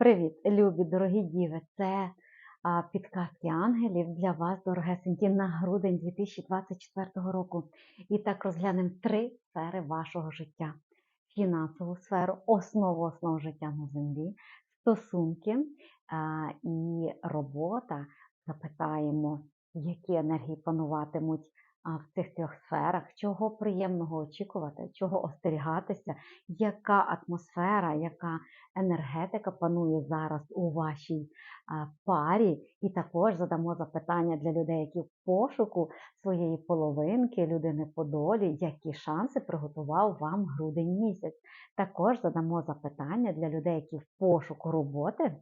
Привіт, любі, дорогі діви! Це підказки ангелів для вас, дорогесенькі, на грудень 2024 року. І так розглянемо три сфери вашого життя: фінансову сферу, основу основ життя на землі, стосунки і робота. Запитаємо, які енергії пануватимуть в цих трьох сферах, чого приємного очікувати, чого остерігатися, яка атмосфера, яка енергетика панує зараз у вашій парі, і також задамо запитання для людей, які в пошуку своєї половинки, людини по долі, які шанси приготував вам грудень місяць. Також задамо запитання для людей, які в пошуку роботи,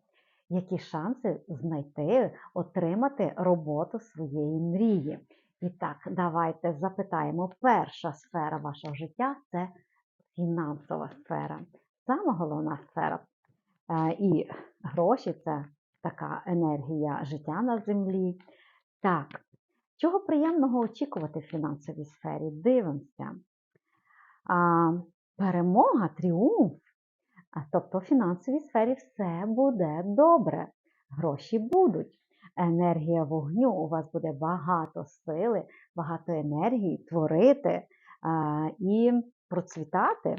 які шанси знайти, отримати роботу своєї мрії. І так, давайте запитаємо. Перша сфера вашого життя це фінансова сфера. Сама головна сфера. Е, І гроші це така енергія життя на землі. Так, чого приємного очікувати в фінансовій сфері? Дивимося. Перемога, тріумф. Тобто в фінансовій сфері все буде добре. Гроші будуть. Енергія вогню, у вас буде багато сили, багато енергії творити і процвітати.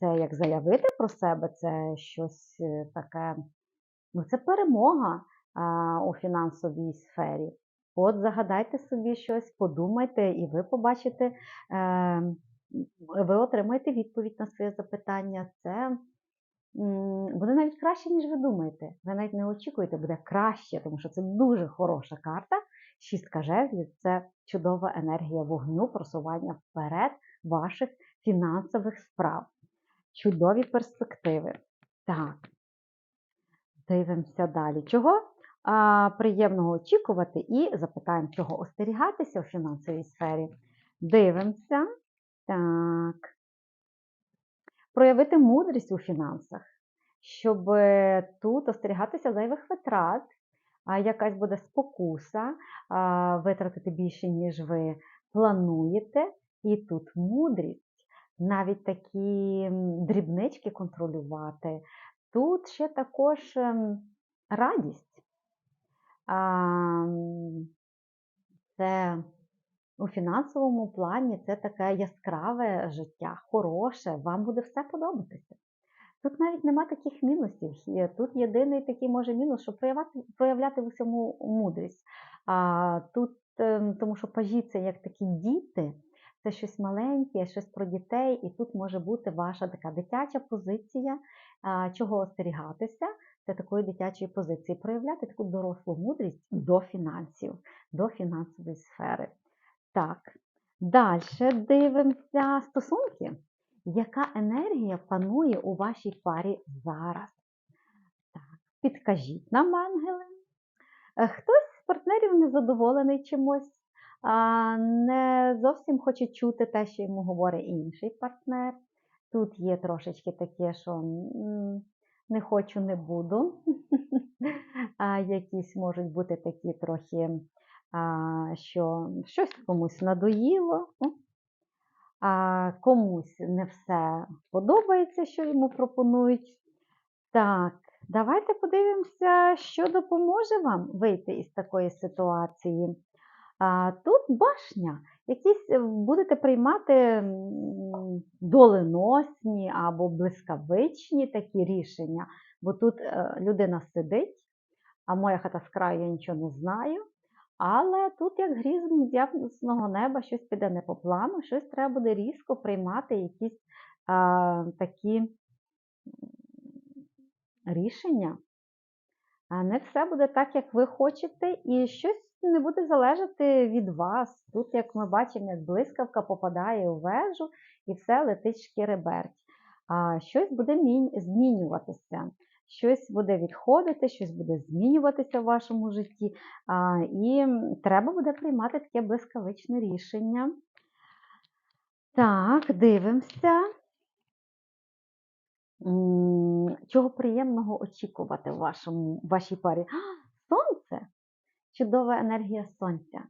Це як заявити про себе, це щось е, таке, ну це перемога у фінансовій сфері. От загадайте собі щось, подумайте, і ви побачите, е, ви отримаєте відповідь на своє запитання. Це буде навіть краще, ніж ви думаєте. Ви навіть не очікуєте, буде краще, тому що це дуже хороша карта. Шістка жезлів це чудова енергія вогню, просування вперед ваших фінансових справ. Чудові перспективи. Так, дивимося далі. Чого а, приємного очікувати і запитаємо, чого остерігатися у фінансовій сфері. Дивимося. Так. Проявити мудрість у фінансах, щоб е, тут остерігатися зайвих витрат, якась буде спокуса, витратити більше, ніж ви плануєте, і тут мудрість навіть такі дрібнички контролювати. Тут ще також ем, радість. Це у фінансовому плані це таке яскраве життя, хороше, вам буде все подобатися. Тут навіть нема таких мінусів. Тут єдиний такий може мінус, що проявляти, проявляти в усьому мудрість. А тут, ем, тому що пажі це як такі діти, це щось маленьке, щось про дітей, і тут може бути ваша така дитяча позиція, чого остерігатися. Це такої дитячої позиції, проявляти таку дорослу мудрість до фінансів, до фінансової сфери. Так, далі дивимося стосунки. Яка енергія панує у вашій парі зараз? Так, підкажіть нам, ангели. Е, Хтось з партнерів незадоволений чимось, не зовсім хоче чути те, що йому говорить інший партнер. Тут є трошечки таке, що не хочу, не буду. Якісь можуть бути такі трохи, що щось комусь надоїло, комусь не все подобається, що йому пропонують. Так, давайте подивимося, що допоможе вам вийти із такої ситуації. Тут башня. Якісь е, будете приймати доленосні або блискавичні такі рішення, бо тут е, людина сидить, а моя хата з краю я нічого не знаю. Але тут, як грізм з ясного неба, щось піде не по плану, щось треба буде різко приймати, якісь а, такі рішення. Не все буде так, як ви хочете, і щось не буде залежати від вас. Тут, як ми бачимо, як блискавка попадає у вежу і все летить шкіреберть. А щось буде змінюватися, щось буде відходити, щось буде змінюватися в вашому житті. І треба буде приймати таке блискавичне рішення. Так, дивимося. Чого приємного очікувати в вашому, в вашій парі? Сонце! Чудова енергія сонця,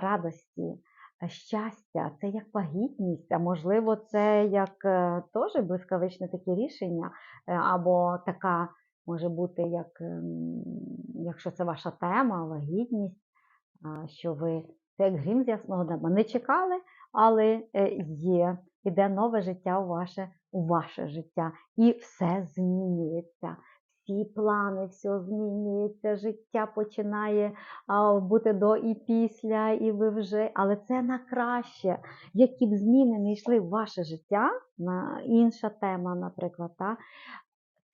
радості, щастя, це як вагітність, а можливо, це як е, теж блискавичне таке рішення, е, або така може бути, як, ем, якщо це ваша тема, вагітність, що ви це як грім з ясного неба. Не чекали, але е, є, іде нове життя у ваше, у ваше життя, і все змінюється. Всі плани, все змінюється, життя починає бути до і після, і ви вже, але це на краще. Які б зміни не йшли в ваше життя, на інша тема, наприклад, та,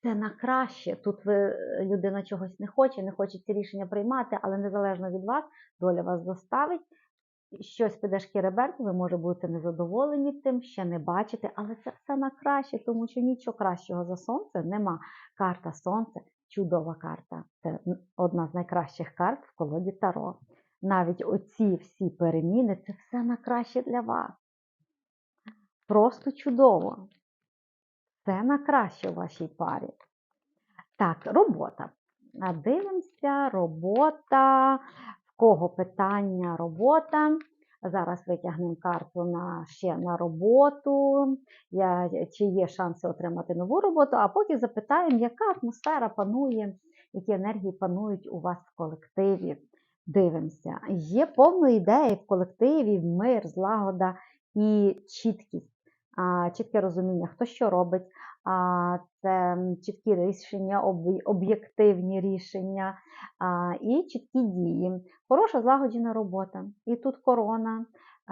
це на краще. Тут ви, людина чогось не хоче, не хоче ці рішення приймати, але незалежно від вас, доля вас заставить. Щось піде шкіреберт, ви може бути незадоволені тим, ще не бачите, але це все на краще, тому що нічого кращого за сонце нема. Карта Сонце чудова карта. Це одна з найкращих карт в колоді Таро. Навіть оці всі переміни це все на краще для вас. Просто чудово. Це на краще у вашій парі. Так, робота. Дивимося, робота. Кого питання робота? Зараз витягнемо карту на, ще на роботу, я, чи є шанси отримати нову роботу, а потім запитаємо, яка атмосфера панує, які енергії панують у вас в колективі. Дивимося. Є повно ідеї в колективі, мир, злагода і чіткість, чітке розуміння, хто що робить, це чіткі рішення, об'єктивні рішення і чіткі дії. Хороша злагоджена робота. І тут корона.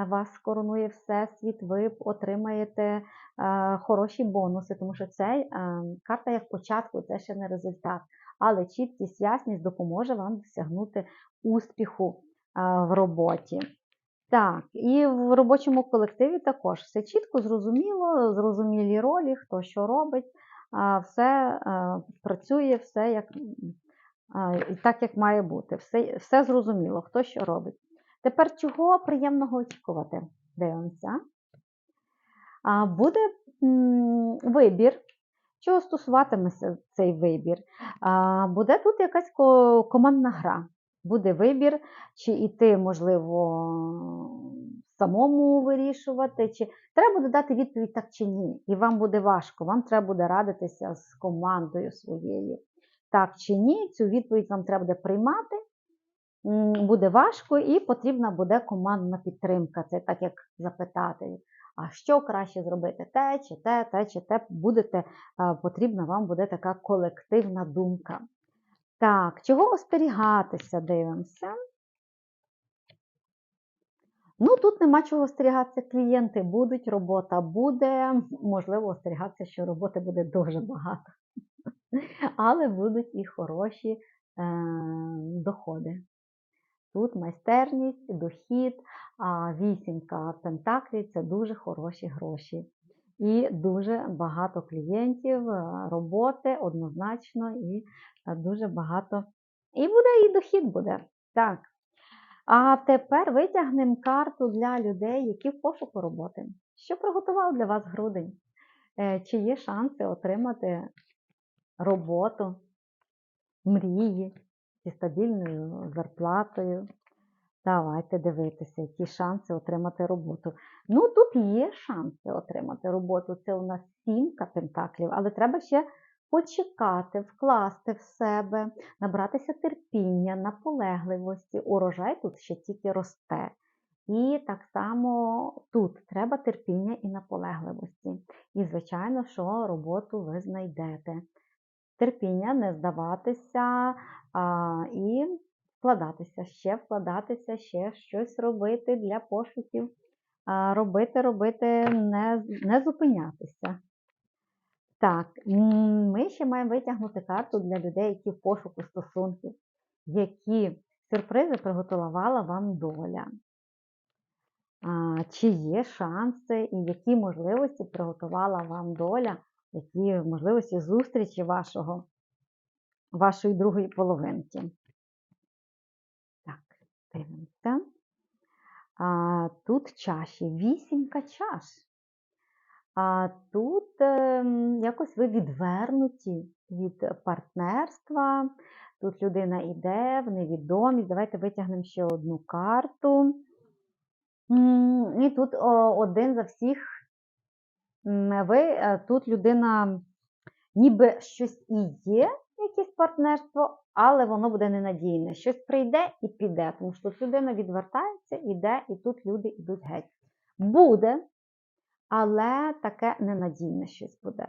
Вас коронує Всесвіт, ви отримаєте хороші бонуси, тому що це карта як початку, це ще не результат. Але чіткість, ясність допоможе вам досягнути успіху в роботі. Так, і в робочому колективі також все чітко, зрозуміло, зрозумілі ролі, хто що робить, все е, працює, все як, так, як має бути. Все, все зрозуміло, хто що робить. Тепер чого приємного очікувати? Дивимося. Буде вибір. Чого стосуватиметься цей вибір? Буде тут якась командна гра. Буде вибір, чи йти, можливо, самому вирішувати, чи треба буде дати відповідь так чи ні. І вам буде важко, вам треба буде радитися з командою своєю. Так чи ні, цю відповідь вам треба буде приймати. Буде важко і потрібна буде командна підтримка. Це так як запитати, а що краще зробити? Те, чи те, те, чи те будете, потрібна вам буде така колективна думка. Так, чого остерігатися, дивимося. Ну, тут нема чого остерігатися. Клієнти будуть, робота буде. Можливо, остерігатися, що роботи буде дуже багато. Але будуть і хороші е, доходи. Тут майстерність, дохід, а вісімка пентаклів це дуже хороші гроші. І дуже багато клієнтів, е, роботи однозначно, і е, дуже багато. І буде і дохід буде. Так. А тепер витягнемо карту для людей, які в пошуку роботи. Що приготував для вас грудень? Е, Чи є шанси отримати роботу, мрії зі стабільною зарплатою? Давайте дивитися, які шанси отримати роботу. Ну, тут є шанси отримати роботу. Це у нас сімка пентаклів, але треба ще почекати, вкласти в себе, набратися терпіння, наполегливості. Урожай тут ще тільки росте. І так само тут треба терпіння і наполегливості. І, звичайно, що роботу ви знайдете. Терпіння, не здаватися а, і вкладатися, ще вкладатися, ще щось робити для пошуків. Робити, робити, не, не зупинятися. Так, ми ще маємо витягнути карту для людей, які в пошуку стосунків, які сюрпризи приготувала вам доля. Чи є шанси і які можливості приготувала вам доля, які можливості зустрічі вашого, вашої другої половинки. Дивимося. А, Тут чаші, вісімка чаш. А тут е, якось ви відвернуті від партнерства. Тут людина йде в невідомість. Давайте витягнемо ще одну карту. І тут один за всіх. Ви е, тут людина ніби щось і є, які партнерство, але воно буде ненадійне. Щось прийде і піде, тому що тут людина відвертається, іде, і тут люди йдуть геть. Буде, але таке ненадійне щось буде.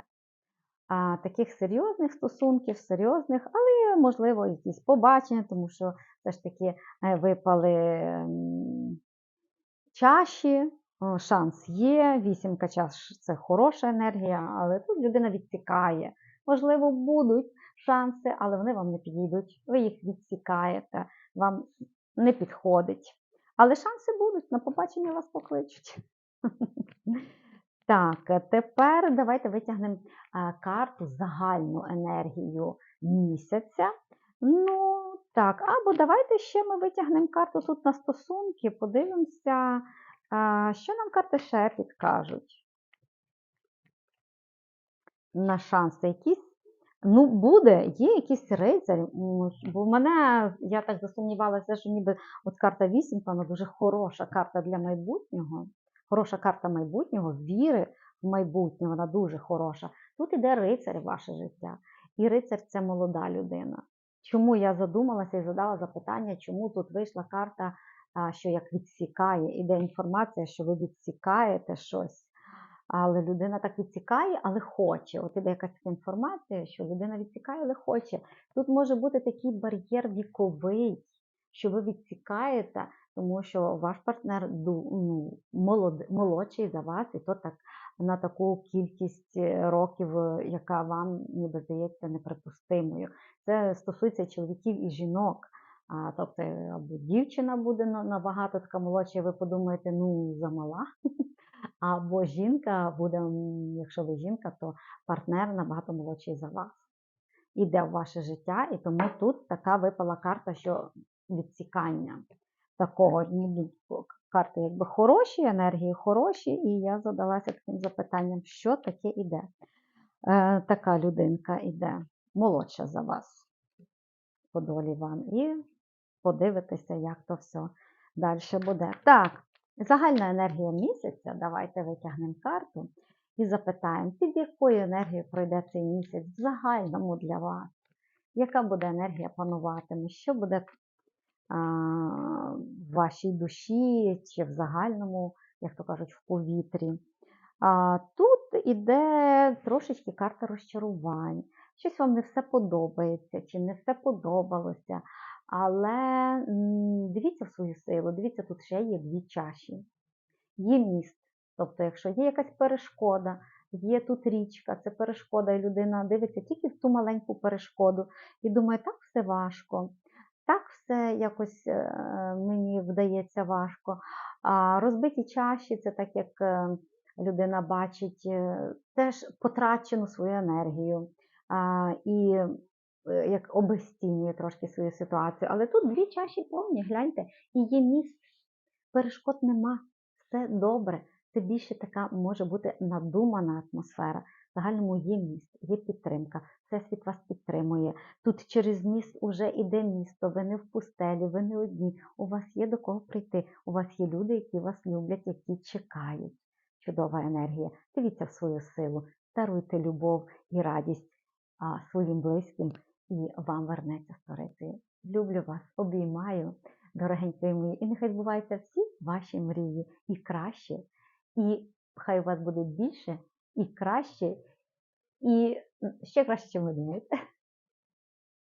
А таких серйозних стосунків, серйозних, але можливо якісь побачення, тому що все ж таки е, випали чаші, шанс є, вісімка чаш це хороша енергія, але тут людина відсікає. Можливо, будуть шанси, але вони вам не підійдуть. Ви їх відсікаєте, вам не підходить. Але шанси будуть, на побачення вас покличуть. Так, тепер давайте витягнемо карту загальну енергію місяця. Ну, так, або давайте ще ми витягнемо карту тут на стосунки, подивимося, що нам карти ще підкажуть. На шанси якісь. Ну, буде, є якийсь рицар, м, бо в мене, я так засумнівалася, що ніби от карта вісімка, вона дуже хороша карта для майбутнього. Хороша карта майбутнього, віри в майбутнє, вона дуже хороша. Тут іде рицар в ваше життя. І рицар це молода людина. Чому я задумалася і задала запитання, чому тут вийшла карта, що як відсікає, іде інформація, що ви відсікаєте щось. Але людина так відсікає, але хоче. От іде якась така інформація, що людина відсікає, але хоче. Тут може бути такий бар'єр віковий, що ви відсікаєте, тому що ваш партнер ну, молод, молодший за вас, і то так на таку кількість е, років, е, яка вам ніби здається неприпустимою. Це стосується чоловіків і жінок. А, тобто, або дівчина буде на- набагато така молодша, і ви подумаєте, ну замала. Або жінка буде, якщо ви жінка, то партнер набагато молодший за вас. Іде в ваше життя, і тому тут така випала карта, що відсікання такого ну, карти якби хороші, енергії хороші, і я задалася таким запитанням, що таке іде. Е, така людинка іде, молодша за вас по долі вам. І подивитися, як то все далі буде. Так, загальна енергія місяця. Давайте витягнемо карту і запитаємо, під якою енергією пройде цей місяць в загальному для вас. Яка буде енергія пануватиме? Що буде а, в вашій душі чи в загальному, як то кажуть, в повітрі? А, тут іде трошечки карта розчарувань. Щось вам не все подобається, чи не все подобалося. Але дивіться в свою силу, дивіться, тут ще є дві чаші. Є міст. Тобто, якщо є якась перешкода, є тут річка, це перешкода, і людина дивиться тільки в ту маленьку перешкоду і думає, так все важко, так все якось е, мені вдається важко. А розбиті чаші це так, як е, людина бачить е, теж потрачену свою енергію. І як обезцінює трошки свою ситуацію. Але тут дві чаші повні, гляньте, і є міст. Перешкод нема, все добре. Це більше така може бути надумана атмосфера. В загальному є міст, є підтримка, всесвіт вас підтримує. Тут через міст уже іде місто, ви не в пустелі, ви не одні. У вас є до кого прийти. У вас є люди, які вас люблять, які чекають. Чудова енергія. Дивіться в свою силу, даруйте любов і радість а, своїм близьким, і вам вернеться сторицею. Люблю вас, обіймаю, дорогенькі мої, і нехай збуваються всі ваші мрії і краще, і хай у вас буде більше і краще, і ще краще, чим ви думаєте.